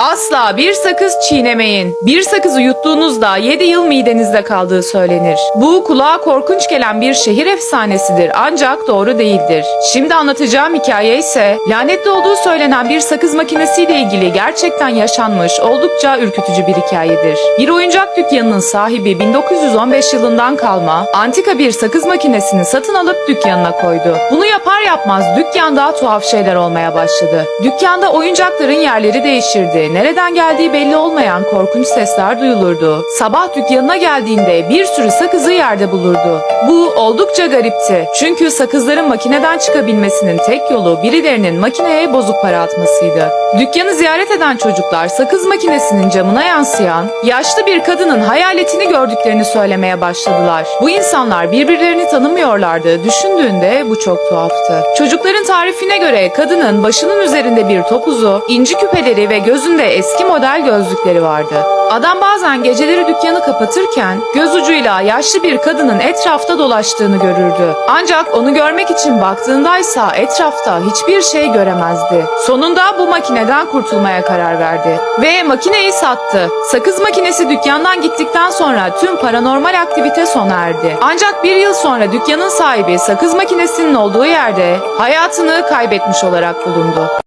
Asla bir sakız çiğnemeyin. Bir sakızı yuttuğunuzda 7 yıl midenizde kaldığı söylenir. Bu kulağa korkunç gelen bir şehir efsanesidir ancak doğru değildir. Şimdi anlatacağım hikaye ise lanetli olduğu söylenen bir sakız makinesiyle ilgili gerçekten yaşanmış oldukça ürkütücü bir hikayedir. Bir oyuncak dükkanının sahibi 1915 yılından kalma antika bir sakız makinesini satın alıp dükkanına koydu. Bunu yapar yapmaz dükkanda tuhaf şeyler olmaya başladı. Dükkanda oyuncakların yerleri değişirdi. Nereden geldiği belli olmayan korkunç sesler duyulurdu. Sabah dükkanına geldiğinde bir sürü sakızı yerde bulurdu. Bu oldukça garipti. Çünkü sakızların makineden çıkabilmesinin tek yolu birilerinin makineye bozuk para atmasıydı. Dükkanı ziyaret eden çocuklar sakız makinesinin camına yansıyan yaşlı bir kadının hayaletini gördüklerini söylemeye başladılar. Bu insanlar birbirlerini tanımıyorlardı. Düşündüğünde bu çok tuhaftı. Çocukların tarifine göre kadının başının üzerinde bir topuzu, inci küpeleri ve gözünde eski model gözlükleri vardı. Adam bazen geceleri dükkanı kapatırken göz ucuyla yaşlı bir kadının etrafta dolaştığını görürdü. Ancak onu görmek için baktığındaysa etrafta hiçbir şey göremezdi. Sonunda bu makineden kurtulmaya karar verdi ve makineyi sattı. Sakız makinesi dükkandan gittikten sonra tüm paranormal aktivite sona erdi. Ancak bir yıl sonra dükkanın sahibi sakız makinesinin olduğu yerde hayatını kaybetmiş olarak bulundu.